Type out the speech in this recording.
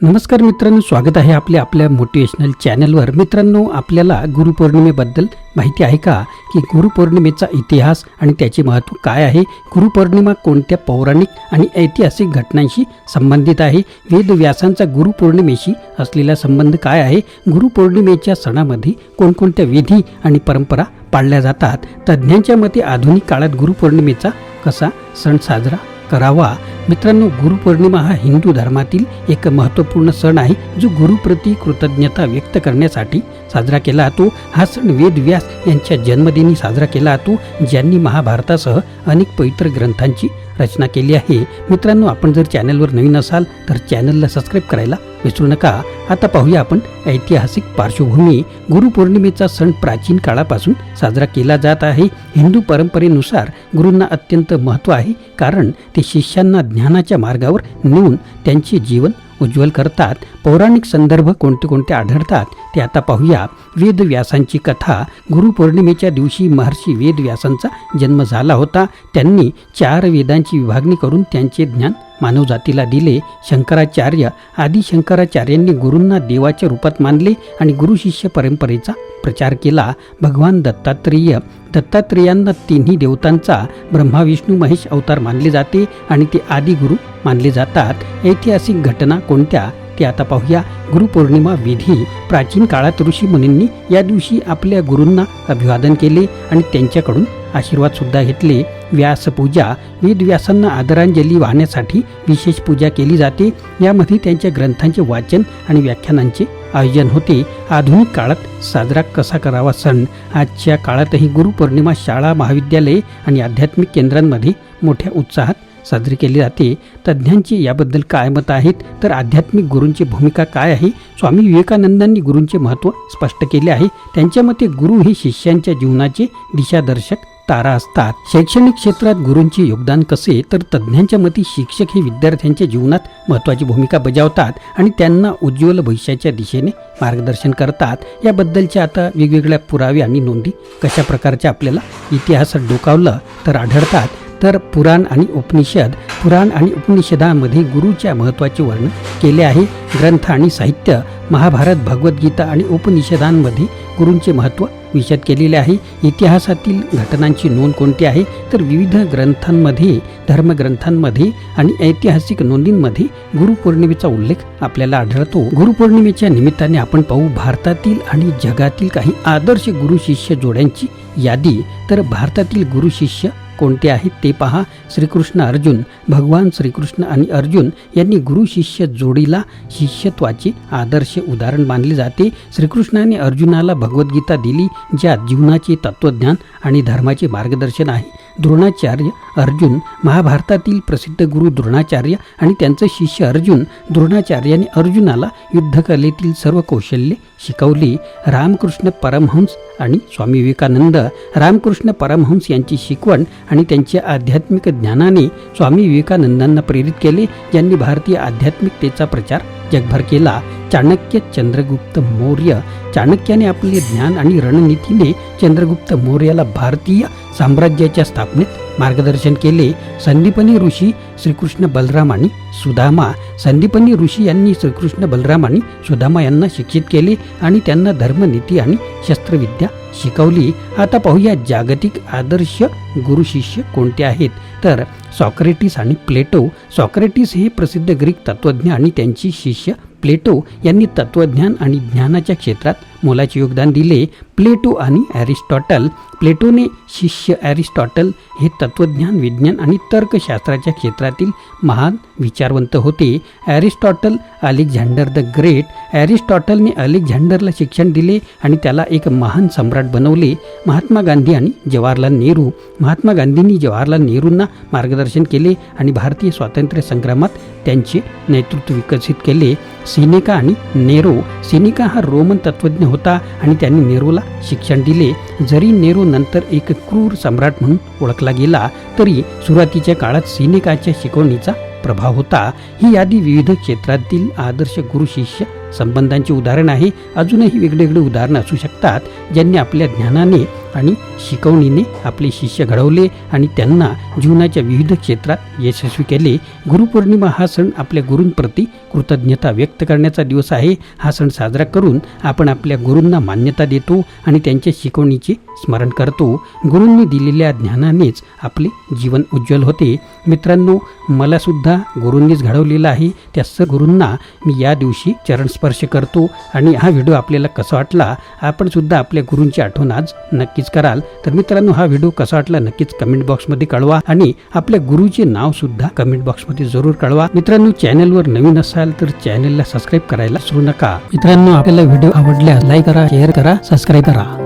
नमस्कार मित्रांनो स्वागत आहे आपल्या आपल्या मोटिवेशनल चॅनलवर मित्रांनो आपल्याला गुरुपौर्णिमेबद्दल माहिती आहे का? की गुरुपौर्णिमेचा इतिहास आणि त्याचे महत्त्व काय आहे? गुरुपौर्णिमा कोणत्या पौराणिक आणि ऐतिहासिक घटनांशी संबंधित आहे? वेदव्यासांचा गुरुपौर्णिमेशी असलेला संबंध काय आहे? गुरुपौर्णिमेच्या सणामध्ये कोणकोणत्या विधी आणि परंपरा पाळल्या जातात? तज्ज्ञांच्या मते आधुनिक काळात गुरुपौर्णिमेचा कसा सण साजरा करावा? मित्रांनो गुरुपौर्णिमा हा हिंदू धर्मातील एक महत्त्वपूर्ण सण आहे जो गुरुप्रती कृतज्ञता व्यक्त करण्यासाठी साजरा केला जातो. हा सण वेदव्यास यांच्या जन्मदिनी साजरा केला जातो ज्यांनी महाभारतासह अनेक पवित्र ग्रंथांची रचना केली आहे. मित्रांनो आपण जर चॅनलवर नवीन असाल तर चॅनलला सबस्क्राईब करायला विसरू नका. आता पाहूया आपण ऐतिहासिक पार्श्वभूमी. गुरुपौर्णिमेचा सण प्राचीन काळापासून साजरा केला जात आहे. हिंदू परंपरेनुसार गुरूंना अत्यंत महत्त्व आहे कारण ते शिष्यांना ज्ञानाच्या मार्गावर नेऊन त्यांचे जीवन उज्ज्वल करतात. पौराणिक संदर्भ कोणते कोणते आढळतात ते आता पाहूया. वेदव्यासांची कथा गुरुपौर्णिमेच्या दिवशी महर्षी वेदव्यासांचा जन्म झाला होता. त्यांनी चार वेदांची विभागणी करून त्यांचे ज्ञान मानवजातीला दिले शंकराचार्य. आदी शंकराचार्यांनी गुरूंना देवाच्या रूपात मानले आणि गुरु शिष्य परंपरेचा प्रचार केला. भगवान दत्तात्रेय. दत्तात्रेयांना तिन्ही देवतांचा ब्रह्मा विष्णू महेश अवतार मानले जाते आणि ते आदिगुरू गुरु मानले जातात. ऐतिहासिक घटना कोणत्या? ते आता पाहूया. गुरुपौर्णिमा विधी. प्राचीन काळात ऋषी मुनींनी या दिवशी आपल्या गुरूंना अभिवादन केले आणि त्यांच्याकडून आशीर्वाद सुद्धा घेतले. व्यासपूजा वेदव्यासांना आदरांजली वाहण्यासाठी विशेष पूजा केली जाते. यामध्ये त्यांच्या ग्रंथांचे वाचन आणि व्याख्यानांचे आयोजन होते. आधुनिक काळात साजरा कसा करावा सण? आजच्या काळातही गुरुपौर्णिमा शाळा महाविद्यालये आणि आध्यात्मिक केंद्रांमध्ये मोठ्या उत्साहात साजरी केली जाते. तज्ज्ञांची याबद्दल काय मत आहेत? तर आध्यात्मिक गुरूंची भूमिका काय आहे? स्वामी विवेकानंदांनी गुरूंचे महत्त्व स्पष्ट केले आहे. त्यांच्या मते गुरु हे शिष्यांच्या जीवनाचे दिशादर्शक तारा असतात. शैक्षणिक क्षेत्रात गुरूंचे योगदान कसे तर तज्ज्ञांच्या मते शिक्षक हे विद्यार्थ्यांच्या जीवनात महत्त्वाची भूमिका बजावतात आणि त्यांना उज्ज्वल भविष्याच्या दिशेने मार्गदर्शन करतात. याबद्दलच्या आता वेगवेगळ्या पुरावे आणि नोंदी कशा प्रकारच्या आपल्याला इतिहासात डोकावलं तर आढळतात. तर पुराण आणि उपनिषद पुराण आणि उपनिषदामध्ये गुरुच्या महत्त्वाचे वर्णन केले आहे. ग्रंथ आणि साहित्य महाभारत भगवद्गीता आणि उपनिषदांमध्ये गुरूंचे महत्त्व विशद केलेले आहे. इतिहासातील घटनांची नोंद कोणती आहे? तर विविध ग्रंथांमध्ये धर्मग्रंथांमध्ये आणि ऐतिहासिक नोंदींमध्ये गुरुपौर्णिमेचा उल्लेख आपल्याला आढळतो. गुरुपौर्णिमेच्या निमित्ताने आपण पाहू भारतातील आणि जगातील काही आदर्श गुरु शिष्य जोड्यांची यादी. तर भारतातील गुरु शिष्य कोणते आहेत ते पहा. श्रीकृष्ण अर्जुन भगवान श्रीकृष्ण आणि अर्जुन यांनी गुरु शिष्य जोडीला शिष्यत्वाचे आदर्श उदाहरण मानले जाते. श्रीकृष्णाने अर्जुनाला भगवद्गीता दिली ज्यात जीवनाचे तत्त्वज्ञान आणि धर्माचे मार्गदर्शन आहे. द्रोणाचार्य अर्जुन महाभारतातील प्रसिद्ध गुरु द्रोणाचार्य आणि त्यांचं शिष्य अर्जुन द्रोणाचार्याने अर्जुनाला युद्धकलेतील सर्व कौशल्ये शिकवली. रामकृष्ण परमहंस आणि स्वामी विवेकानंद रामकृष्ण परमहंस यांची शिकवण आणि त्यांच्या आध्यात्मिक ज्ञानाने स्वामी विवेकानंदांना प्रेरित केले ज्यांनी भारतीय आध्यात्मिकतेचा प्रचार जगभर केला चाणक्य चंद्रगुप्त मौर्य चाणक्याने आपले ज्ञान आणि रणनीतीने चंद्रगुप्त मौर्याला भारतीय साम्राज्याच्या स्थापनेत मार्गदर्शन केले. संदीपनी ऋषी श्रीकृष्ण बलराम आणि सुदामा. संदीपनी ऋषी यांनी श्रीकृष्ण बलराम आणि सुदामा यांना शिक्षित केले आणि त्यांना धर्मनीती आणि शस्त्रविद्या शिकवली. आता पाहूया जागतिक आदर्श गुरु शिष्य कोणते आहेत. तर सॉक्रेटिस आणि प्लेटो. सॉक्रेटिस हे प्रसिद्ध ग्रीक तत्त्वज्ञ आणि त्यांची शिष्य प्लेटो यांनी तत्त्वज्ञान आणि ज्ञानाच्या क्षेत्रात मोलाचे योगदान दिले. प्लेटो आणि ॲरिस्टॉटल प्लेटोने शिष्य ॲरिस्टॉटल हे तत्त्वज्ञान विज्ञान आणि तर्कशास्त्राच्या क्षेत्रातील महान विचारवंत होते. Aristotle Alexander the great. ॲरिस्टॉटलने अलेक्झांडरला शिक्षण दिले आणि त्याला एक महान सम्राट बनवले. महात्मा गांधी आणि जवाहरलाल नेहरू. महात्मा गांधींनी जवाहरलाल नेहरूंना मार्गदर्शन केले आणि भारतीय स्वातंत्र्य संग्रामात त्यांचे नेतृत्व विकसित केले. सिनेका आणि नेरो. सिनेका हा रोमन तत्त्वज्ञ होता आणि त्यांनी नेरोला शिक्षण दिले. जरी नेरो नंतर एक क्रूर सम्राट म्हणून ओळखला गेला तरी सुरुवातीच्या काळात सिनेकाच्या शिकवणीचा प्रभाव होता. ही यादी विविध क्षेत्रातील आदर्श गुरु शिष्य संबंधांचे उदाहरण आहे. अजूनही वेगवेगळे उदाहरणं असू शकतात ज्यांनी आपल्या ज्ञानाने आणि शिकवणीने आपले शिष्य घडवले आणि त्यांना जीवनाच्या विविध क्षेत्रात यशस्वी केले. गुरुपौर्णिमा हा सण आपल्या गुरूंप्रती कृतज्ञता व्यक्त करण्याचा दिवस आहे. हा सण साजरा करून आपण आपल्या गुरूंना मान्यता देतो आणि त्यांच्या शिकवणीचे स्मरण करतो. गुरूंनी दिलेल्या ज्ञानानेच आपले जीवन उज्ज्वल होते. मित्रांनो मलासुद्धा गुरूंनीच घडवलेलं आहे. त्या सर्व गुरूंना मी या दिवशी चरणस्पर्श करतो आणि हा व्हिडिओ आपल्याला कसा वाटला आपणसुद्धा आपल्या गुरूंची आठवण आज नक्कीच नक्कीच कराल तर मित्रांनो हा व्हिडिओ कसा वाटला नक्कीच कमेंट बॉक्समध्ये कळवा आणि आपल्या गुरुचे नाव सुद्धा कमेंट बॉक्समध्ये जरूर कळवा. मित्रांनो चॅनलवर नवीन असाल तर चॅनलला सबस्क्राईब करायला विसरू नका. मित्रांनो आपल्याला व्हिडिओ आवडल्यास लाईक करा शेअर करा सबस्क्राईब करा.